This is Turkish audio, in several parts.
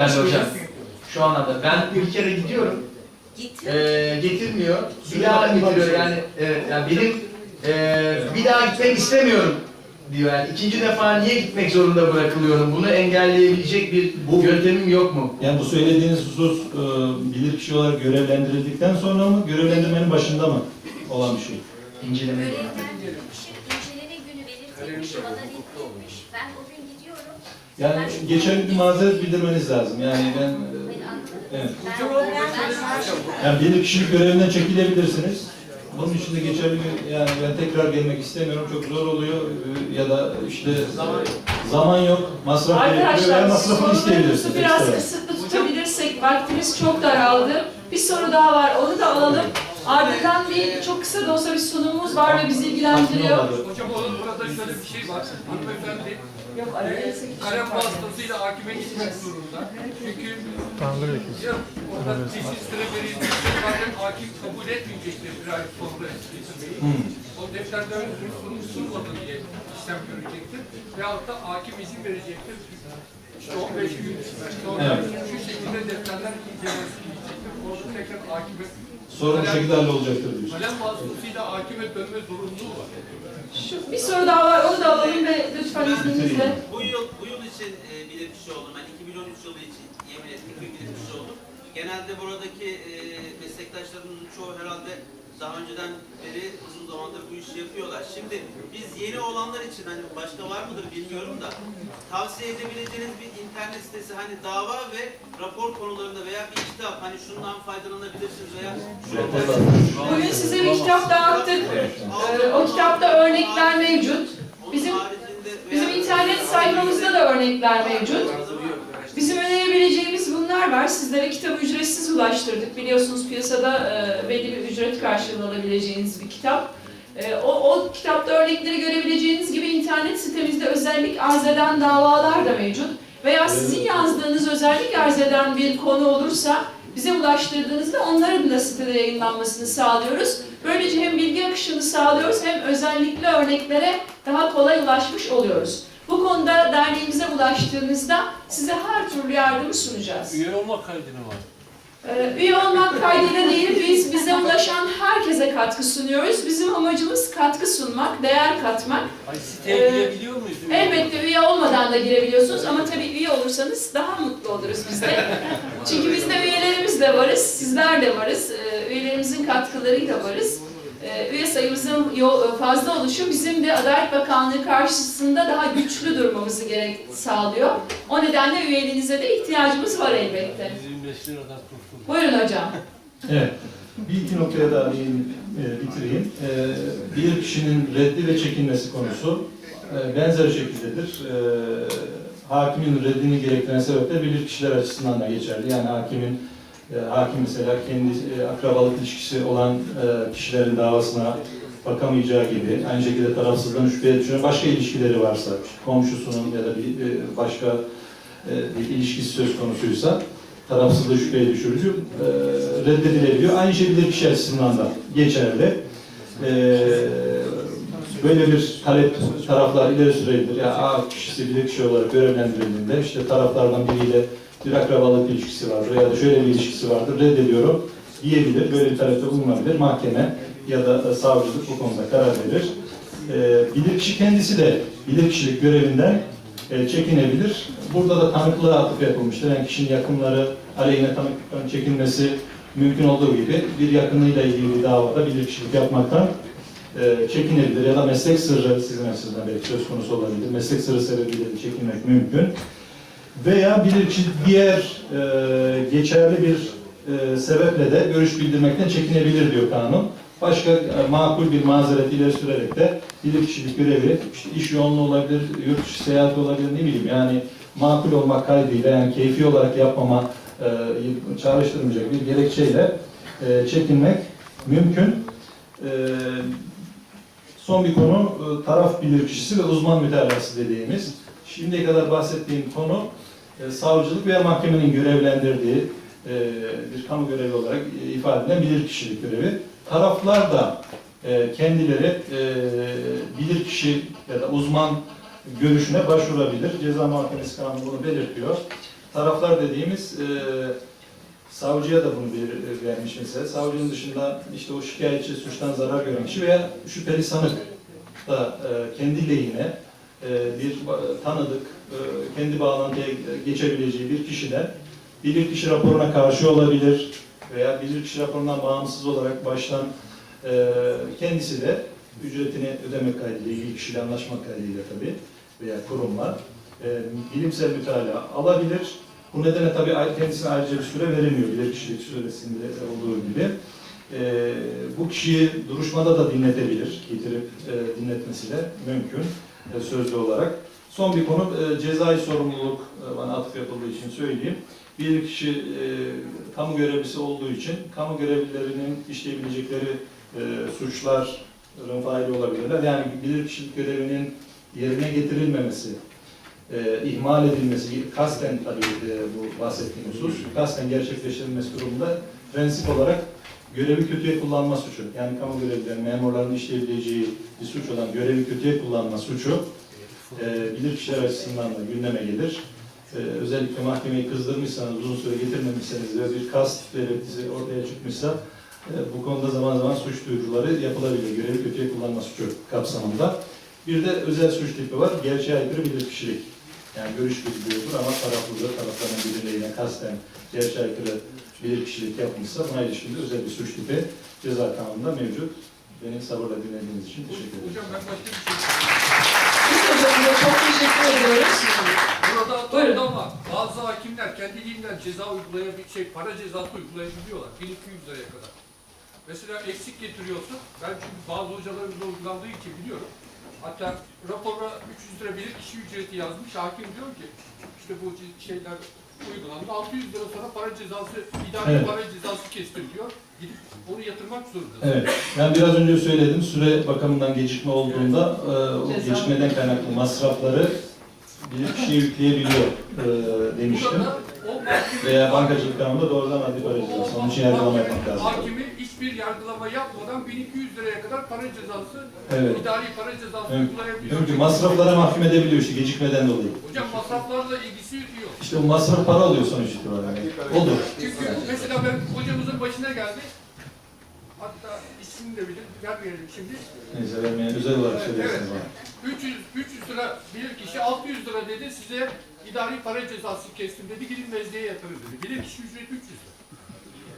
Yani hocam şu anlamda ben bir kere gidiyorum Git. eee getirmiyor bir daha getiriyor yani evet yani benim eee bir daha gitmek istemiyorum diyor yani ikinci defa niye gitmek zorunda bırakılıyorum bunu engelleyebilecek bir bu yöntemim yok mu? Yani bu söylediğiniz husus e, bilirkişi olarak görevlendirildikten sonra mı, görevlendirmenin başında mı olan bir şey? İnceleme. Görevlendirilmişim, inceleme günü belirtilmiş, bana netlenmiş. Ben o gün. Yani geçerli bir mazeret bildirmeniz lazım. Yani ben e? Evet. Yani bilirkişilik görevinden çekilebilirsiniz. Bunun için de geçerli bir, yani ben tekrar gelmek istemiyorum, çok zor oluyor E, ya da işte zaman yok, masraf gerekiyor veya masrafını isteyebilirsiniz. biraz ekstra. kısıtlı tutabilirsek vaktimiz çok daraldı. Bir soru daha var onu da alalım. Ardından bir çok kısa da olsa bir sunumumuz var ve bizi ilgilendiriyor. Hocam onun burada şöyle bir şey var. Hanımefendi Yok şey kalem vasıtasıyla hakime gitmek zorunda. Çünkü ya orada teşhis verildiğinde zaten hakim kabul etmeyecektir bir ay sonra getirmeyi. Hmm. O defterlerin sonu sunmadı diye işlem görecektir. Veyahut da hakim izin verecektir. İşte 15 gün sonra Evet. şu şekilde defterler incelensin diyecektir. Orada tekrar hakime Sorun bu şekilde hallolacaktır diyorsun. kalem vasıtasıyla hakime dönme zorunluluğu var. Şu, bir soru daha var onu da alalım ve lütfen izninizle. Bu yıl bu yıl için e, bilirkişi oldum. Ben 2013 yılı için yemin ettik ve bilirkişi oldum. Genelde buradaki e, meslektaşlarımızın çoğu herhalde daha önceden beri uzun zamandır bu işi yapıyorlar. Şimdi biz yeni olanlar için hani başka var mıdır bilmiyorum da tavsiye edebileceğiniz bir internet sitesi hani dava ve rapor konularında veya bir kitap hani şundan faydalanabilirsiniz veya şu Bugün size bir kitap dağıttık. Ee, o kitapta örnekler mevcut. Bizim bizim internet sayfamızda da örnekler mevcut. Bizim önerebileceğimiz bunlar var. Sizlere kitabı ücretsiz ulaştırdık. Biliyorsunuz piyasada e, belli bir ücret karşılığı alabileceğiniz bir kitap. E, o, o kitapta örnekleri görebileceğiniz gibi internet sitemizde özellik arz eden davalar da mevcut. Veya sizin yazdığınız özellik arz eden bir konu olursa bize ulaştırdığınızda onların da sitede yayınlanmasını sağlıyoruz. Böylece hem bilgi akışını sağlıyoruz hem özellikle örneklere daha kolay ulaşmış oluyoruz. Bu konuda derneğimize ulaştığınızda size her türlü yardımı sunacağız. Üye olma kaydını var. Ee, üye olmak kaydıyla değil, biz bize ulaşan herkese katkı sunuyoruz. Bizim amacımız katkı sunmak, değer katmak. Ay siteye Ee, girebiliyor muyuz? Elbette üye olmadan da girebiliyorsunuz ama tabii üye olursanız daha mutlu oluruz biz de. Çünkü biz de üyelerimiz de varız, sizler de varız. Ee, Üyelerimizin katkılarıyla varız. Ee, Üye sayımızın yo- fazla oluşu bizim de Adalet Bakanlığı karşısında daha güçlü durmamızı gerek sağlıyor. O nedenle üyeliğinize de ihtiyacımız var elbette. 25 liradan kurtulduk. Buyurun hocam. Evet. Bir iki noktaya daha değinip e, bitireyim. E, bir kişinin reddi ve çekinmesi konusu e, benzer şekildedir. E, hakimin reddini gerektiren sebepler bilir kişiler açısından da geçerli. Yani hakimin e, hakim mesela kendi e, akrabalık ilişkisi olan e, kişilerin davasına bakamayacağı gibi, aynı şekilde tarafsızlığın şüpheye düşen başka ilişkileri varsa, komşusunun ya da bir e, başka e, bir ilişkisi söz konusuysa tarafsızlığı şüpheye düşürücü e, reddedilebiliyor. Aynı bilir kişi açısından da geçerli. E, böyle bir talep taraflar ileri sürebilir. Yani A kişisi bilir kişi olarak görevlendirildiğinde işte taraflardan biriyle bir akrabalık ilişkisi vardır ya da şöyle bir ilişkisi vardır reddediyorum diyebilir. Böyle bir talepte bulunabilir. Mahkeme ya da savcılık bu konuda karar verir. E, bilirkişi kendisi de bilirkişilik görevinden e, çekinebilir. Burada da tanıklığa atıf yapılmıştır. Yani kişinin yakınları aleyhine tanıklıktan çekinmesi mümkün olduğu gibi bir yakınıyla ilgili bir davada bilirkişilik yapmaktan e, çekinebilir ya da meslek sırrı sizin açısından belki söz konusu olabilir. Meslek sırrı sebebiyle çekinmek mümkün. Veya bilirkişi diğer e, geçerli bir e, sebeple de görüş bildirmekten çekinebilir diyor kanun. Başka e, makul bir mazeret ileri sürerek de bilirkişilik görevi işte iş yoğunluğu olabilir, yurt dışı seyahati olabilir ne bileyim yani makul olmak kaydıyla yani keyfi olarak yapmama e, çağrıştırmayacak bir gerekçeyle e, çekinmek mümkün. E, son bir konu e, taraf bilirkişisi ve uzman mütalası dediğimiz. Şimdiye kadar bahsettiğim konu e, savcılık veya mahkemenin görevlendirdiği e, bir kamu görevi olarak e, ifade edilen bilirkişilik görevi. Taraflar da kendileri e, bilirkişi ya da uzman görüşüne başvurabilir. Ceza Muhakemesi Kanunu bunu belirtiyor. taraflar dediğimiz e, savcıya da bunu bir, vermiş mesela. Savcının dışında işte o şikayetçi, suçtan zarar gören kişi veya şüpheli sanık da e, kendi lehine bir ba- tanıdık, e, kendi bağlantıya geçebileceği bir kişiden bilirkişi raporuna karşı olabilir veya bilirkişi raporundan bağımsız olarak baştan e, kendisi de ücretini ödemek kaydıyla, ilgili kişiyle anlaşmak kaydıyla tabii veya kurumla e, bilimsel mütalaa alabilir. Bu nedenle tabii kendisine ayrıca bir süre verilmiyor bilirkişilik süresinde olduğu gibi. E, bu kişiyi duruşmada da dinletebilir, getirip e, dinletmesi de mümkün e, sözlü olarak. Son bir konu e, cezai sorumluluk e, bana atıf yapıldığı için söyleyeyim. Bir kişi e, kamu görevlisi olduğu için kamu görevlilerinin işleyebilecekleri e, suçların faili olabilirler. Yani bilirkişilik görevinin yerine getirilmemesi, e, ihmal edilmesi, kasten tabii e, bu bahsettiğim husus, kasten gerçekleştirilmesi durumunda prensip olarak görevi kötüye kullanma suçu, yani kamu görevlilerinin, memurların işleyebileceği bir suç olan görevi kötüye kullanma suçu e, bilirkişiler açısından da gündeme gelir. E, özellikle mahkemeyi kızdırmışsanız, uzun süre getirmemişseniz ve bir kast belirtisi ortaya çıkmışsa e, bu konuda zaman zaman suç duyuruları yapılabilir. Görevi kötüye kullanma suçu kapsamında. Bir de özel suç tipi var. Gerçeğe aykırı bilirkişilik. Yani görüş bilgiliyordur ama taraflıdır, tarafların birbirleriyle kasten gerçeğe aykırı bilirkişilik yapmışsa buna ilişkin de özel bir suç tipi ceza kanununda mevcut. Beni sabırla dinlediğiniz için teşekkür ederim. Hocam ben başka bir şey Biz hocamıza çok teşekkür ediyoruz. Burada Buyurun. Buyurun. ama bazı hakimler kendiliğinden ceza uygulayabilir, şey para cezası uygulayabiliyorlar 1200 liraya kadar. Mesela eksik getiriyorsun. Ben çünkü bazı hocalarımızda uygulandığı için biliyorum. Hatta rapora 300 lira bilir kişi ücreti yazmış. Hakim diyor ki işte bu şeyler uygulandı. 600 lira sonra para cezası, idari Evet. para cezası kestiriliyor. Gidip onu yatırmak zorundasın. Evet, ben biraz önce söyledim. Süre bakımından gecikme olduğunda e, o Ceza. gecikmeden kaynaklı masrafları bir kişiye yükleyebiliyor e, demiştim. Veya bankacılık kanununda doğrudan adli para cezası. Onun için yargılama yapmak lazım. Hakimi hiçbir yargılama yapmadan 1200 liraya kadar para cezası, Evet. idari para cezası Mümkün. uygulayabiliyor. Çünkü masraflara mahkum edebiliyor işte gecikmeden dolayı. Hocam masraflarla ilgisi yok. İşte bu masraf para alıyor sonuç itibariyle. Olur. Çünkü mesela ben hocamızın başına geldi. Hatta ismini de bilir, vermeyelim şimdi. Neyse vermeyen özel olarak söylersiniz bana. 300, 300 lira bilir kişi 600 lira dedi size idari para cezası kestim dedi gidin mezliğe yatırın dedi. Bilir kişi ücreti 300 lira.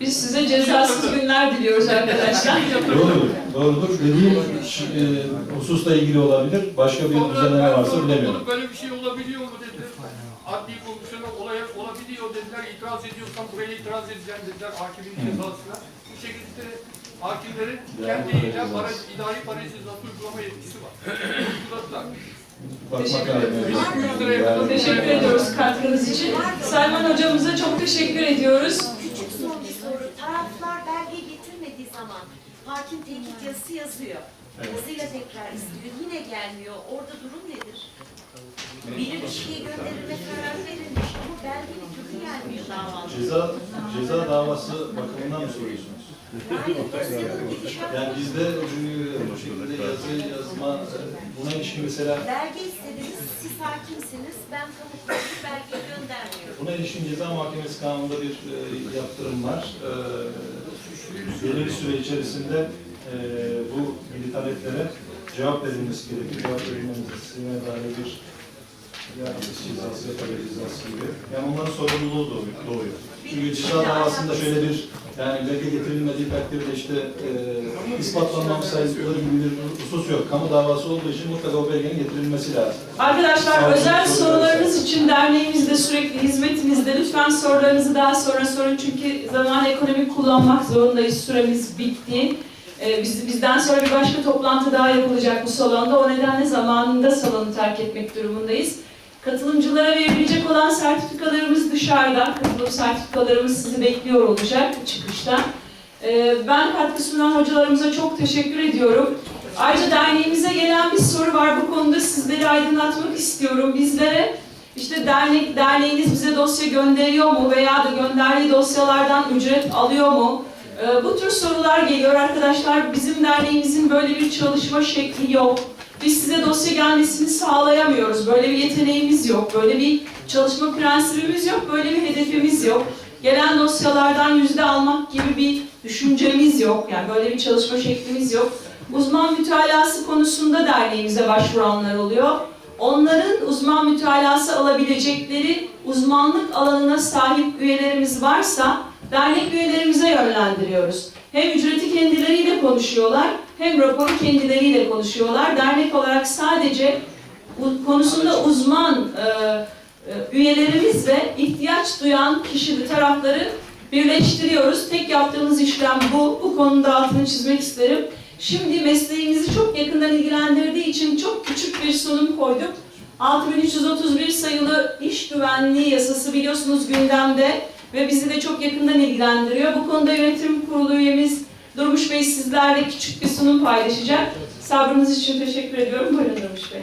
Biz size cezasız günler diliyoruz arkadaşlar. Doğrudur. Doğrudur. Dediğim e, hususla ilgili olabilir. Başka bir Sonra düzenleme ben varsa sordum, bilemiyorum. Böyle bir şey olabiliyor mu dedi. Adli komisyona olay olabiliyor dediler. İtiraz ediyorsan buraya itiraz edeceğim dediler hakimin cezasına. Bu şekilde hakimlerin kendiyle para, idari para cezası uygulama yetkisi var. Uyguladılar. Lazım. Yani- Teşekkür ediyoruz katkınız için. Selman hocamıza çok teşekkür ediyoruz. Küçük son bir soru. Taraflar belge getirmediği zaman hakim tehdit yazısı yazıyor. Yazıyla tekrar istiyor. Yine gelmiyor. Orada durum nedir? Bilir kişiye gönderilme kararı verilmiş ama belge bir türlü gelmiyor davalı. Ceza, ceza davası bakımından mı soruyorsunuz? Yani dosyanın gidişatı Yani bizde çünkü bu şekilde yazı yazma buna ilişkin mesela Belge istediniz, siz hakimsiniz, ben kamu kurumu belgeyi göndermiyorum. buna ilişkin ceza mahkemesi kanununda bir e, yaptırım var. E, belirli süre içerisinde e, bu taleplere cevap verilmesi gerekiyor. Cevap verilmesine dair bir yargı cezası, para cezası gibi. Yani onların sorumluluğu doğuyor. Çünkü ceza davasında şöyle bir yani belge getirilmediği takdirde işte e, ispatlanmamış sayılır gibi bir husus yok. Kamu davası olduğu için mutlaka o belgenin getirilmesi lazım. Arkadaşlar özel sorularınız için derneğimizde sürekli hizmetinizde. Lütfen sorularınızı daha sonra sorun çünkü zaman ekonomik kullanmak zorundayız. Süremiz bitti. Ee, biz, bizden sonra bir başka toplantı daha yapılacak bu salonda. O nedenle zamanında salonu terk etmek durumundayız. Katılımcılara verilecek olan sertifikalarımız dışarıda. Katılım sertifikalarımız sizi bekliyor olacak çıkışta. Ee, ben katkı sunan hocalarımıza çok teşekkür ediyorum. Ayrıca derneğimize gelen bir soru var. Bu konuda sizleri aydınlatmak istiyorum. Bizlere işte dernek, derneğiniz bize dosya gönderiyor mu veya da gönderdiği dosyalardan ücret alıyor mu? Ee, bu tür sorular geliyor arkadaşlar. Bizim derneğimizin böyle bir çalışma şekli yok. Biz size dosya gelmesini sağlayamıyoruz. Böyle bir yeteneğimiz yok. Böyle bir çalışma prensibimiz yok. Böyle bir hedefimiz yok. Gelen dosyalardan yüzde almak gibi bir düşüncemiz yok. Yani böyle bir çalışma şeklimiz yok. Uzman mütalası konusunda derneğimize başvuranlar oluyor. Onların uzman mütalası alabilecekleri uzmanlık alanına sahip üyelerimiz varsa dernek üyelerimize yönlendiriyoruz. Hem ücreti kendileriyle konuşuyorlar hem raporu kendileriyle konuşuyorlar. Dernek olarak sadece konusunda uzman e, e, üyelerimiz ve ihtiyaç duyan kişi tarafları birleştiriyoruz. Tek yaptığımız işlem bu. Bu konuda altını çizmek isterim. Şimdi mesleğimizi çok yakından ilgilendirdiği için çok küçük bir sunum koyduk. 6331 sayılı iş güvenliği yasası biliyorsunuz gündemde ve bizi de çok yakından ilgilendiriyor. Bu konuda yönetim kurulu üyemiz Durmuş Bey sizlerle küçük bir sunum paylaşacak. Sabrınız için teşekkür ediyorum. Buyurun Durmuş Bey.